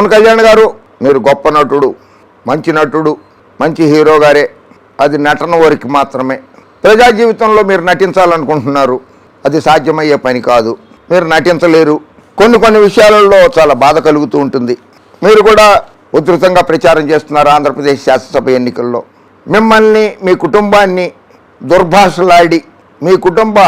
పవన్ కళ్యాణ్ గారు మీరు గొప్ప నటుడు మంచి నటుడు మంచి హీరో గారే. అది నటన వరకు మాత్రమే. ప్రజా జీవితంలో మీరు నటించాలనుకుంటున్నారు. అది సాధ్యమయ్యే పని కాదు. మీరు నటించలేరు. కొన్ని కొన్ని విషయాలలో చాలా బాధ కలుగుతూ ఉంటుంది. మీరు కూడా ఉధృతంగా ప్రచారం చేస్తున్నారు ఆంధ్రప్రదేశ్ శాసనసభ ఎన్నికల్లో. మిమ్మల్ని మీ కుటుంబాన్ని దుర్భాషలాడి మీ కుటుంబ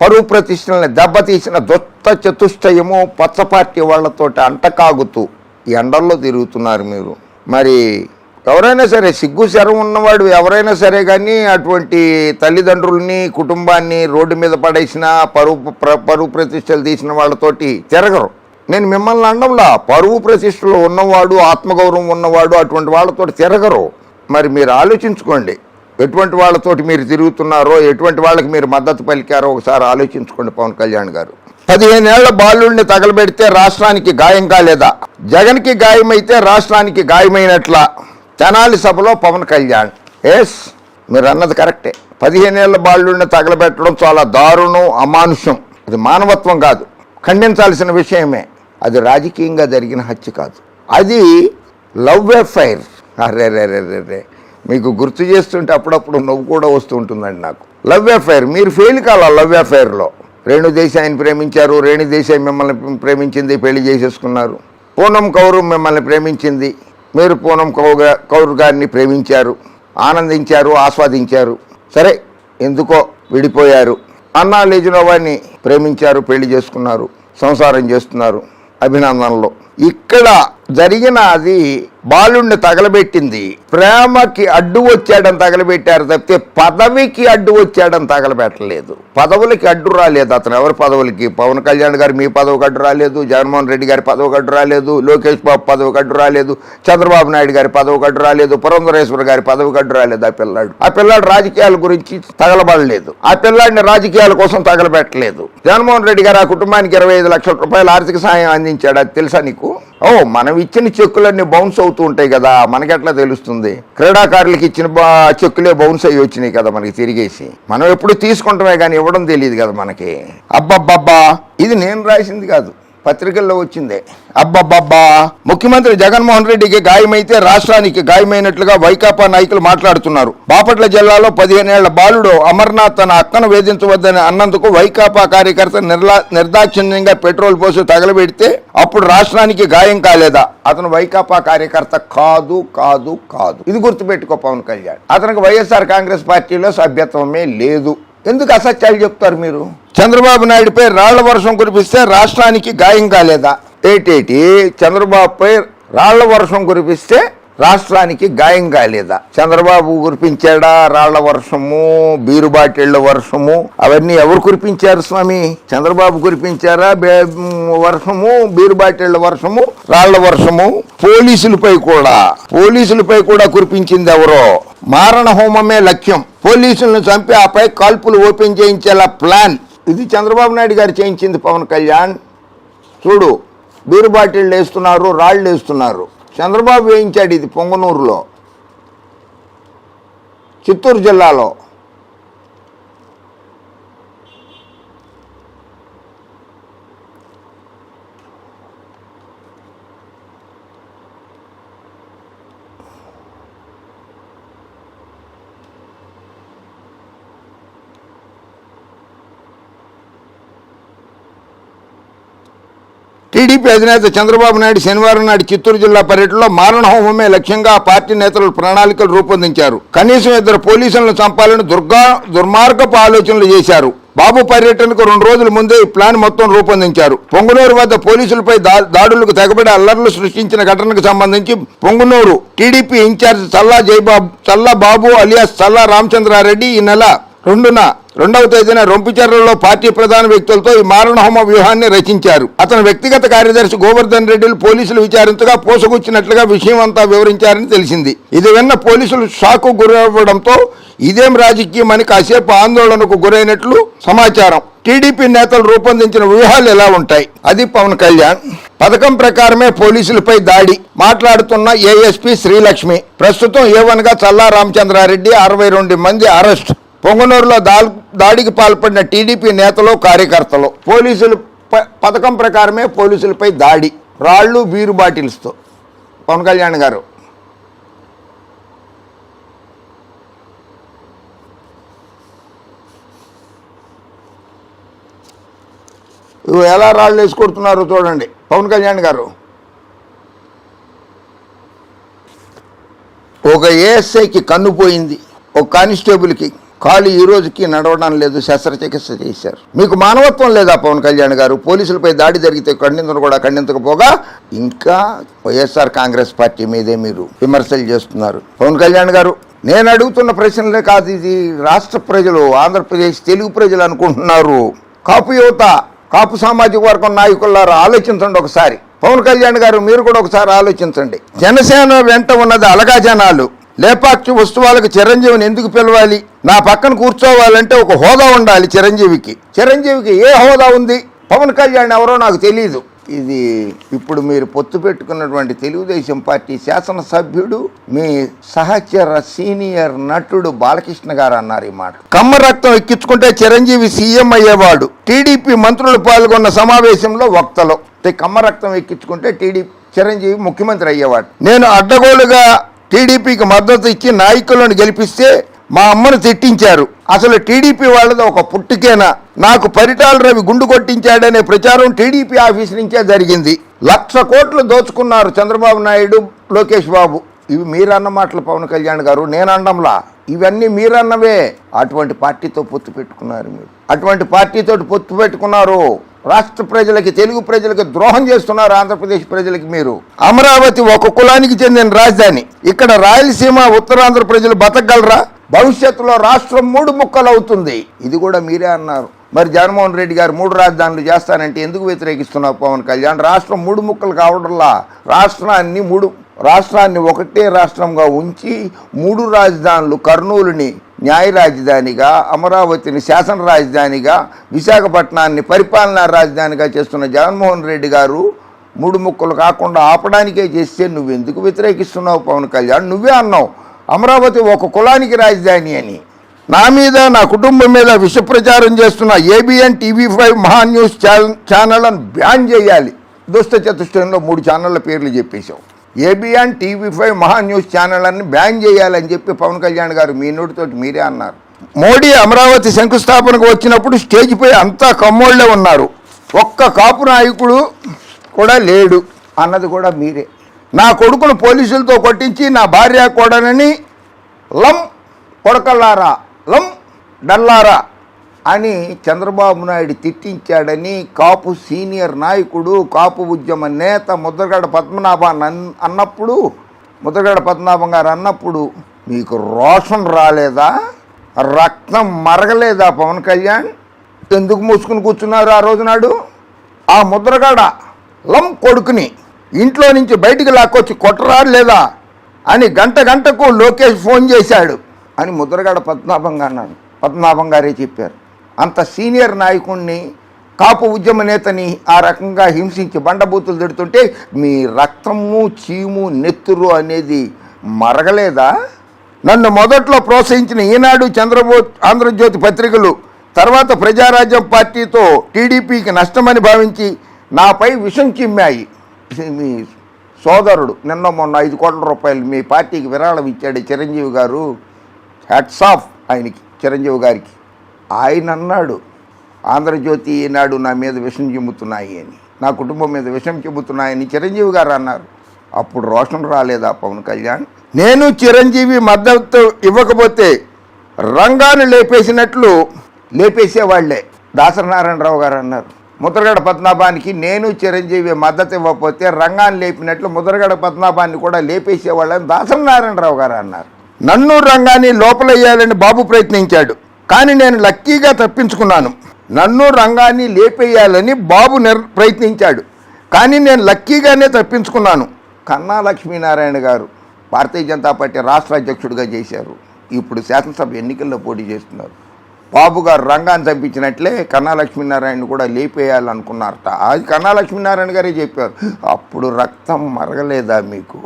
పరువు ప్రతిష్టల్ని దెబ్బతీసిన దుత్త చతుష్టయము పచ్చ పార్టీ వాళ్ళతోటి అంటకాగుతూ ఎండల్లో తిరుగుతున్నారు మీరు. మరి ఎవరైనా సరే సిగ్గు శరం ఉన్నవాడు ఎవరైనా సరే కానీ అటువంటి తల్లిదండ్రుల్ని కుటుంబాన్ని రోడ్డు మీద పడేసిన పరువు ప్ర- పరువు ప్రతిష్టలు తీసిన వాళ్ళతోటి తిరగరు. నేను మిమ్మల్ని అండంలా పరువు ప్రతిష్టలు ఉన్నవాడు ఆత్మగౌరవం ఉన్నవాడు అటువంటి వాళ్ళతోటి తిరగరు. మరి మీరు ఆలోచించుకోండి. ఎటువంటి వాళ్ళతోటి మీరు తిరుగుతున్నారో ఎటువంటి వాళ్ళకి మీరు మద్దతు పలికారో ఒకసారి ఆలోచించుకోండి పవన్ కళ్యాణ్ గారు. పదిహేనేళ్ళ బాలుడిని తగలబెడితే రాష్ట్రానికి గాయం కాలేదా? జగన్కి గాయమైతే రాష్ట్రానికి గాయమైనట్లా? తెనాలి సభలో పవన్ కళ్యాణ్. ఎస్ మీరు అన్నది కరెక్టే. పదిహేనేళ్ళ బాలుడిని తగలబెట్టడం చాలా దారుణం అమానుషం. అది మానవత్వం కాదు. ఖండించాల్సిన విషయమే. అది రాజకీయంగా జరిగిన హత్య కాదు. అది లవ్ ఎఫైర్. అరే రే రే రే రే. మీకు గుర్తు చేస్తుంటే అప్పుడప్పుడు నవ్వు కూడా వస్తూ ఉంటుందండి నాకు. Love affair. మీరు ఫెయిల్ కాల లవ్ ఎఫైర్లో? రేణు దేశాయిని ప్రేమించారు రేణు దేశాయి మిమ్మల్ని ప్రేమించింది పెళ్ళి చేసేసుకున్నారు. పూనం కౌరు మిమ్మల్ని ప్రేమించింది మీరు పూనం కౌగా కౌరు గారిని ప్రేమించారు ఆనందించారు ఆస్వాదించారు. సరే ఎందుకో విడిపోయారు. అన్నా లేజునోవాన్ని ప్రేమించారు పెళ్ళి చేసుకున్నారు సంసారం చేస్తున్నారు అభినందనలు. ఇక్కడ జరిగిన అది బాలుణ్ణి తగలబెట్టింది. ప్రేమకి అడ్డు వచ్చాడని తగలబెట్టారు తప్పితే పదవికి అడ్డు వచ్చాడని తగలబెట్టలేదు. పదవులకి అడ్డు రాలేదు అతను. ఎవరి పదవులకి? పవన్ కళ్యాణ్ గారు మీ పదవికి అడ్డు రాలేదు. జగన్మోహన్ రెడ్డి గారి పదవికి అడ్డు రాలేదు. లోకేష్ బాబు పదవికి అడ్డు రాలేదు. చంద్రబాబు నాయుడు గారి పదవికి అడ్డు రాలేదు. పురంధరేశ్వర గారి పదవికి అడ్డు రాలేదు ఆ పిల్లాడు. ఆ పిల్లాడు రాజకీయాల గురించి తగలబడలేదు. ఆ పిల్లాడిని రాజకీయాల కోసం తగలబెట్టలేదు. జగన్మోహన్ రెడ్డి గారు ఆ కుటుంబానికి ఇరవై ఐదు లక్షల రూపాయల ఆర్థిక సాయం అందించాడు? అది తెలుసా నీకు? ఓ మనం ఇచ్చిన చెక్కులన్నీ బౌన్స్ అవుతూ ఉంటాయి కదా మనకెట్లా తెలుస్తుంది? క్రీడాకారులకి ఇచ్చిన బా- చెక్కులే బౌన్స్ అయ్యి వచ్చినాయి కదా మనకి తిరిగేసి. మనం ఎప్పుడు తీసుకుంటామే కానీ ఇవ్వడం తెలియదు కదా మనకి. అబ్బబ్బబ్బా ఇది నేను రాసింది కాదు. పత్రికల్లో వచ్చిందే. అబ్బబ్బబ్బా. ముఖ్యమంత్రి జగన్మోహన్ రెడ్డికి గాయమైతే రాష్ట్రానికి గాయమైనట్లుగా వైకాపా నాయకులు మాట్లాడుతున్నారు. బాపట్ల జిల్లాలో పదిహేనేళ్ళ బాలుడు అమర్నాథ్ తన అక్కను వేధించవద్దని అన్నందుకు వైకాపా కార్యకర్త నిర్లా నిర్దాక్షిణ్యంగా పెట్రోల్ పోసి తగలబెడితే అప్పుడు రాష్ట్రానికి గాయం కాలేదా? అతను వైకాపా కార్యకర్త కాదు కాదు కాదు. ఇది గుర్తుపెట్టుకో పవన్ కళ్యాణ్. అతనికి వైఎస్ఆర్ కాంగ్రెస్ పార్టీలో సభ్యత్వమే లేదు. ఎందుకు అసత్యాలు చెప్తారు మీరు? చంద్రబాబు నాయుడుపై రాళ్ళ వర్షం కురిపిస్తే రాష్ట్రానికి గాయం కాలేదా? ఏటేటి చంద్రబాబుపై రాళ్ళ వర్షం కురిపిస్తే రాష్ట్రానికి గాయం కాలేదా? చంద్రబాబు కురిపించాడా రాళ్ళ వర్షము బీరు బాటిళ్ళ వర్షము అవన్నీ ఎవరు కురిపించారు స్వామి? చంద్రబాబు కురిపించారా వర్షము బీరు బాటిళ్ళ వర్షము రాళ్ళ వర్షము పోలీసులపై కూడా. పోలీసులపై కూడా కురిపించింది ఎవరో? మారణ హోమమే లక్ష్యం. పోలీసులను చంపి ఆపై కాల్పులు ఓపెన్ చేయించేలా ప్లాన్. ఇది చంద్రబాబు నాయుడు గారు చేయించింది పవన్ కళ్యాణ్. చూడు బీరు బాటిళ్ళు వేస్తున్నారు రాళ్ళు వేస్తున్నారు. చంద్రబాబు వేయించాడు ఇది పొంగనూరులో. చిత్తూరు జిల్లాలో. టీడీపీ అధినేత చంద్రబాబు నాయుడు శనివారం నాడు చిత్తూరు జిల్లా పర్యటనలో మారణ హోమమే లక్ష్యంగా పార్టీ నేతలు ప్రణాళికలు రూపొందించారు. కనీసం ఇద్దరు పోలీసులను చంపాలని దుర్గా దుర్మార్గపు ఆలోచనలు చేశారు. బాబు పర్యటనకు రెండు రోజుల ముందే ఈ ప్లాన్ మొత్తం రూపొందించారు. పొంగునూరు వద్ద పోలీసులపై దా- దాడులకు తెగబడి అల్లర్లు సృష్టించిన ఘటనకు సంబంధించి Punganur TDP incharge Challa Jayababu Challa Babu alias Challa Ramachandrareddy ఈ నెల రెండున రెండవ తేదీన రొంపిచెర్లలో పార్టీ ప్రధాన వ్యక్తులతో ఈ మారణహోమ వ్యూహాన్ని రచించారు. అతని వ్యక్తిగత కార్యదర్శి గోవర్ధన్ రెడ్డిలు పోలీసులు విచారించగా పోసగుచ్చినట్లుగా విషయం అంతా వివరించారని తెలిసింది. ఇది విన్న పోలీసులు షాకు గురవ్వడంతో ఇదేం రాజకీయం అని కాసేపు ఆందోళనకు గురైనట్లు సమాచారం. టీడీపీ నేతలు రూపొందించిన వ్యూహాలు ఎలా ఉంటాయి? అది పవన్ కళ్యాణ్. పథకం ప్రకారమే పోలీసులపై దాడి. మాట్లాడుతున్న ఏఎస్పీ శ్రీలక్ష్మి. ప్రస్తుతం ఏవన్గా చల్లా రామచంద్రారెడ్డి అరవై రెండు మంది అరెస్ట్. పొంగనూరులో దాడికి పాల్పడిన టీడీపీ నేతలు కార్యకర్తలు. పోలీసులు ప- పథకం ప్రకారమే పోలీసులపై దాడి. రాళ్ళు బీరు బాటిల్స్తో. పవన్ కళ్యాణ్ గారు. ఇవి ఎలా రాళ్ళు వేసి కొడుతున్నారో చూడండి. పవన్ కళ్యాణ్ గారు. ఒక ఏఎస్ఐకి కన్ను పోయింది. ఒక కానిస్టేబుల్కి. కాలు ఈ రోజుకి నడవడం లేదు శస్త్రచికిత్స చేశారు. మీకు మానవత్వం లేదా పవన్ కళ్యాణ్ గారు? పోలీసులపై దాడి జరిగితే ఖండించను కూడా ఖండించకపోగా ఇంకా వైఎస్ఆర్ కాంగ్రెస్ పార్టీ మీదే మీరు విమర్శలు చేస్తున్నారు. పవన్ కళ్యాణ్ గారు నేను అడుగుతున్న ప్రశ్నలే కాదు ఇది. రాష్ట్ర ప్రజలు ఆంధ్రప్రదేశ్ తెలుగు ప్రజలు అనుకుంటున్నారు. కాపు యువత కాపు సామాజిక వర్గం నాయకులారా ఆలోచించండి ఒకసారి. పవన్ కళ్యాణ్ గారు మీరు కూడా ఒకసారి ఆలోచించండి. జనసేన వెంట ఉన్నది అలగా జనాలు. లేపాక్షి ఉత్సవాలకు చిరంజీవిని ఎందుకు పిలవాలి? నా పక్కన కూర్చోవాలంటే ఒక హోదా ఉండాలి చిరంజీవికి. చిరంజీవికి ఏ హోదా ఉంది? పవన్ కళ్యాణ్ ఎవరో నాకు తెలియదు ఇది ఇప్పుడు మీరు పొత్తు పెట్టుకున్నటువంటి తెలుగుదేశం పార్టీ శాసనసభ్యుడు మీ సహచర సీనియర్ నటుడు బాలకృష్ణ గారు అన్నారు ఈ మాట. కమ్మ రక్తం ఎక్కించుకుంటే చిరంజీవి సీఎం అయ్యేవాడు. టీడీపీ మంత్రులు పాల్గొన్న సమావేశంలో వక్తలు. అంటే కమ్మ రక్తం ఎక్కించుకుంటే టీడీపీ చిరంజీవి ముఖ్యమంత్రి అయ్యేవాడు. నేను అడ్డగోలుగా టీడీపీకి మద్దతు ఇచ్చి నాయకులను గెలిపిస్తే మా అమ్మను తిట్టించారు. అసలు టీడీపీ వాళ్ళది ఒక పుట్టుకేనా? నాకు పరిటాల రవి గుండు కొట్టించాడనే ప్రచారం టీడీపీ ఆఫీస్ నుంచే జరిగింది. లక్ష కోట్లు దోచుకున్నారు చంద్రబాబు నాయుడు లోకేష్ బాబు. ఇవి మీరన్న మాటలు పవన్ కళ్యాణ్ గారు నేను అండంలా ఇవన్నీ మీరన్నవే. అటువంటి పార్టీతో పొత్తు పెట్టుకున్నారు మీరు. అటువంటి పార్టీతో పొత్తు పెట్టుకున్నారు. రాష్ట్ర ప్రజలకి తెలుగు ప్రజలకు ద్రోహం చేస్తున్నారు ఆంధ్రప్రదేశ్ ప్రజలకి మీరు? అమరావతి ఒక కులానికి చెందిన రాజధాని. ఇక్కడ రాయలసీమ ఉత్తరాంధ్ర ప్రజలు బతకగలరా? భవిష్యత్తులో రాష్ట్రం మూడు ముక్కలు అవుతుంది ఇది కూడా మీరే అన్నారు. మరి జగన్మోహన్ రెడ్డి గారు మూడు రాజధానులు చేస్తానంటే ఎందుకు వ్యతిరేకిస్తున్నారు పవన్ కళ్యాణ్? రాష్ట్రం మూడు ముక్కలు కావడంలా? రాష్ట్రాన్ని మూడు రాష్ట్రాన్ని ఒకటే రాష్ట్రంగా ఉంచి మూడు రాజధానులు కర్నూలుని న్యాయ రాజధానిగా అమరావతిని శాసన రాజధానిగా విశాఖపట్నాన్ని పరిపాలనా రాజధానిగా చేస్తున్న జగన్మోహన్ రెడ్డి గారు మూడు ముక్కలు కాకుండా ఆపడానికే చేస్తే నువ్వెందుకు వ్యతిరేకిస్తున్నావు పవన్ కళ్యాణ్? నువ్వే అన్నావు అమరావతి ఒక కులానికి రాజధాని అని. నా మీద నా కుటుంబం మీద విషప్రచారం చేస్తున్న ABN TV five Maha news channel ఛానళ్ళను ban చేయాలి. దుష్ట చతుష్టయంలో మూడు ఛానళ్ళ పేర్లు చెప్పేశావు. ABN TV five Maha news ఛానళ్ళని ban చేయాలని చెప్పి పవన్ కళ్యాణ్ గారు మీ నోటితోటి మీరే అన్నారు. మోడీ అమరావతి శంకుస్థాపనకు వచ్చినప్పుడు స్టేజ్పై అంతా కమ్మోళ్ళే ఉన్నారు. ఒక్క కాపు నాయకుడు కూడా లేడు అన్నది కూడా మీరే. నా కొడుకును పోలీసులతో కొట్టించి నా భార్య కొడనని లం కొడకల్లారా లం డల్లారా అని చంద్రబాబు నాయుడు తిట్టించాడని కాపు సీనియర్ నాయకుడు కాపు ఉద్యమ నేత ముద్రగడ పద్మనాభాన్ని అన్నప్పుడు ముద్రగడ పద్మనాభం గారు అన్నప్పుడు మీకు రోషన్ రాలేదా? రక్తం మరగలేదా పవన్ కళ్యాణ్? ఎందుకు మూసుకుని కూర్చున్నారు ఆ రోజు నాడు? ఆ ముద్రగడ లం కొడుకుని ఇంట్లో నుంచి బయటికి లాక్కొచ్చి కొట్టరా లేదా అని గంట గంటకు లోకేష్ ఫోన్ చేశాడు అని ముద్రగడ పద్మనాభం గారు అన్నాడు. పద్మనాభం గారే చెప్పారు. అంత సీనియర్ నాయకుణ్ణి కాపు ఉద్యమ నేతని ఆ రకంగా హింసించి బండబూతులు తిడుతుంటే మీ రక్తము చీము నెత్తురు అనేది మరగలేదా? నన్ను మొదట్లో ప్రోత్సహించిన ఈనాడు చంద్రబో ఆంధ్రజ్యోతి పత్రికలు తర్వాత ప్రజారాజ్యం పార్టీతో టీడీపీకి నష్టమని భావించి నాపై విషం చిమ్మాయి. మీ సోదరుడు నిన్న మొన్న ఐదు కోట్ల రూపాయలు మీ పార్టీకి విరాళం ఇచ్చాడు చిరంజీవి గారు. హ్యాట్స్ ఆఫ్ ఆయనకి చిరంజీవి గారికి. ఆయన అన్నాడు ఆంధ్రజ్యోతి ఈనాడు నా మీద విషం చెబుతున్నాయి అని. నా కుటుంబం మీద విషం చెబుతున్నాయని చిరంజీవి గారు అన్నారు. అప్పుడు రోషన్ రాలేదా పవన్ కళ్యాణ్? నేను చిరంజీవి మద్దతు ఇవ్వకపోతే రంగాన్ని లేపేసినట్లు లేపేసేవాళ్ళే. దాసనారాయణరావు గారు అన్నారు. ముద్రగడ పద్మనాభానికి నేను చిరంజీవి మద్దతు ఇవ్వకపోతే రంగాన్ని లేపినట్లు ముద్రగడ పద్మనాభాన్ని కూడా లేపేసేవాళ్ళని దాసనారాయణరావు గారు అన్నారు. నన్ను రంగాన్ని లోపలయ్యాలని బాబు ప్రయత్నించాడు. కానీ నేను లక్కీగా తప్పించుకున్నాను. నన్ను రంగాన్ని లేపేయాలని బాబు నిర్ ప్రయత్నించాడు. కానీ నేను లక్కీగానే తప్పించుకున్నాను. కన్నా లక్ష్మీనారాయణ గారు భారతీయ జనతా పార్టీ రాష్ట్ర అధ్యక్షుడిగా చేశారు. ఇప్పుడు శాసనసభ ఎన్నికల్లో పోటీ చేస్తున్నారు. బాబు గారు రంగాన్ని చంపించినట్లే కన్నా లక్ష్మీనారాయణ కూడా లేపేయాలనుకున్నారట. అది కన్నా లక్ష్మీనారాయణ గారే చెప్పారు. అప్పుడు రక్తం మరగలేదా మీకు?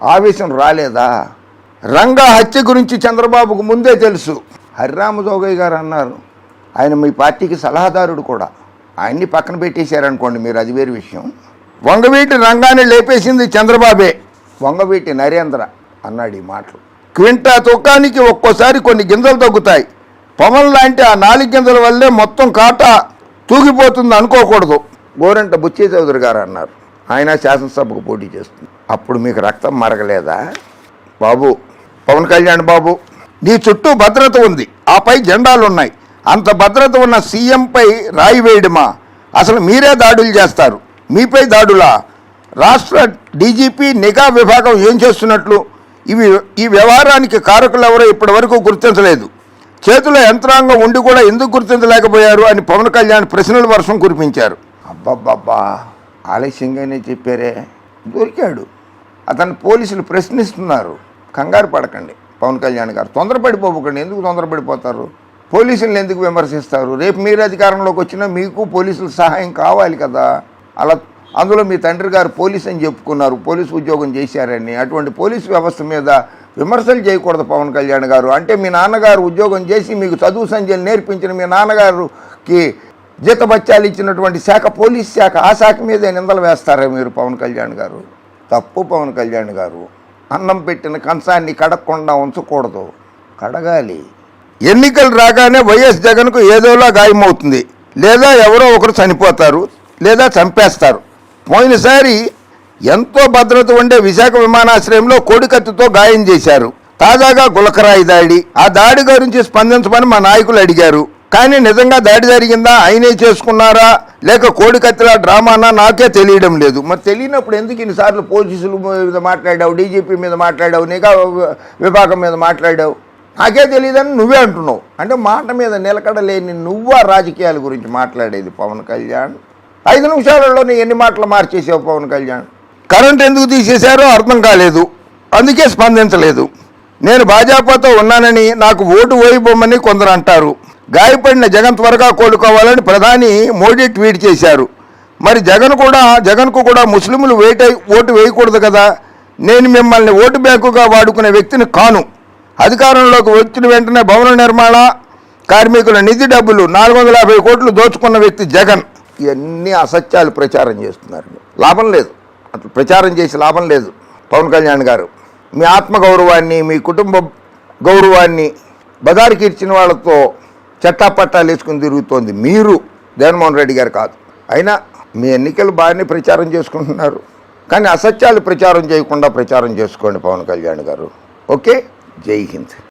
ఆవేశం రాలేదా? రంగా హత్య గురించి చంద్రబాబుకు ముందే తెలుసు. హరిరామ జోగయ్య గారు అన్నారు. ఆయన మీ పార్టీకి సలహాదారుడు కూడా. ఆయన్ని పక్కన పెట్టేశారనుకోండి మీరు అది వేరు విషయం. వంగవీటి రంగాన్ని లేపేసింది చంద్రబాబే. వంగవీటి నరేంద్ర అన్నాడు ఈ మాటలు. క్వింటా తుకానికి ఒక్కోసారి కొన్ని గింజలు తగ్గుతాయి. పవన్ లాంటి ఆ నాలుగు గింజల వల్లే మొత్తం కాటా తూగిపోతుంది అనుకోకూడదు. గోరంట బుచ్చే చౌదరి గారు అన్నారు. ఆయన శాసనసభకు పోటీ చేస్తుంది. అప్పుడు మీకు రక్తం మరగలేదా? బాబు పవన్ కళ్యాణ్ బాబు నీ చుట్టూ భద్రత ఉంది. ఆపై జెండాలు ఉన్నాయి అంత భద్రత ఉన్న సీఎంపై రాయి వేయడమా? అసలు మీరే దాడులు చేస్తారు. మీపై దాడులా? రాష్ట్ర డీజీపీ నిఘా విభాగం ఏం చేస్తున్నట్లు? ఇవి ఈ వ్యవహారానికి కారకులు ఎవరో ఇప్పటి వరకు గుర్తించలేదు. చేతిలో యంత్రాంగం ఉండి కూడా ఎందుకు గుర్తించలేకపోయారు అని పవన్ కళ్యాణ్ ప్రశ్నల వర్షం కురిపించారు. అబ్బబ్బబ్బా! ఆలస్యంగానే చెప్పారే. దొరికాడు. అతను పోలీసులు ప్రశ్నిస్తున్నారు. కంగారు పడకండి. పవన్ కళ్యాణ్ గారు. తొందరపడిపోకండి ఎందుకు తొందరపడిపోతారు? పోలీసులను ఎందుకు విమర్శిస్తారు? రేపు మీరు అధికారంలోకి వచ్చినా మీకు పోలీసుల సహాయం కావాలి కదా? అలా అందులో మీ తండ్రి గారు పోలీస్ అని చెప్పుకున్నారు. పోలీసు ఉద్యోగం చేశారని. అటువంటి పోలీసు వ్యవస్థ మీద విమర్శలు చేయకూడదు పవన్ కళ్యాణ్ గారు. అంటే మీ నాన్నగారు ఉద్యోగం చేసి మీకు చదువు సంధ్యలు నేర్పించిన మీ నాన్నగారుకి జీతబత్యాలు ఇచ్చినటువంటి శాఖ పోలీస్ శాఖ ఆ శాఖ మీద నిందలు వేస్తారా మీరు పవన్ కళ్యాణ్ గారు? తప్పు పవన్ కళ్యాణ్ గారు. అన్నం పెట్టిన కంచాన్ని కడగకుండా ఉంచకూడదు. కడగాలి. ఎన్నికలు రాగానే వైఎస్ జగన్కు ఏదోలా గాయమవుతుంది. లేదా ఎవరో ఒకరు చనిపోతారు లేదా చంపేస్తారు. పోయినసారి ఎంతో భద్రత ఉండే విశాఖ విమానాశ్రయంలో కోడికత్తితో గాయం చేశారు. తాజాగా గులకరాయి దాడి. ఆ దాడి గురించి స్పందించమని మా నాయకులు అడిగారు. కానీ నిజంగా దాడి జరిగిందా? ఆయనే చేసుకున్నారా? లేక కోడికత్తిలా డ్రామానా? నాకే తెలియడం లేదు. మరి తెలియనప్పుడు ఎందుకు ఇన్నిసార్లు పోలీసుల మీద మాట్లాడావు? డీజీపీ మీద మాట్లాడావు? నిఘా విభాగం మీద మాట్లాడావు? నాకే తెలియదని నువ్వే అంటున్నావు. అంటే మాట మీద నిలకడలేని నువ్వా రాజకీయాల గురించి మాట్లాడేది పవన్ కళ్యాణ్? ఐదు నిమిషాలలోనే ఎన్ని మాటలు మార్చేసావు పవన్ కళ్యాణ్? కరెంట్ ఎందుకు తీసేశారో అర్థం కాలేదు. అందుకే స్పందించలేదు. నేను భాజపాతో ఉన్నానని నాకు ఓటు వేయబొమ్మని కొందరు అంటారు. గాయపడిన జగన్ త్వరగా కోలుకోవాలని ప్రధాని మోడీ ట్వీట్ చేశారు. మరి జగన్ కూడా జగన్కు కూడా ముస్లింలు వేట ఓటు వేయకూడదు కదా. నేను మిమ్మల్ని ఓటు బ్యాంకుగా వాడుకునే వ్యక్తిని కాను. అధికారంలోకి వచ్చిన వెంటనే భవన నిర్మాణ కార్మికుల నిధి డబ్బులు నాలుగు వందల యాభై కోట్లు దోచుకున్న వ్యక్తి జగన్. ఇవన్నీ అసత్యాలు ప్రచారం చేస్తున్నారు. లాభం లేదు. అట్లా ప్రచారం చేసి లాభం లేదు. పవన్ కళ్యాణ్ గారు మీ ఆత్మగౌరవాన్ని మీ కుటుంబ గౌరవాన్ని బజారుకి ఇచ్చిన వాళ్ళతో చట్టాపట్టాలు వేసుకుని తిరుగుతోంది మీరు జగన్మోహన్ రెడ్డి గారు కాదు. అయినా మీ ఎన్నికలు బాగానే ప్రచారం చేసుకుంటున్నారు. కానీ అసత్యాలు ప్రచారం చేయకుండా ప్రచారం చేసుకోండి పవన్ కళ్యాణ్ గారు. ఓకే? జై హింద్.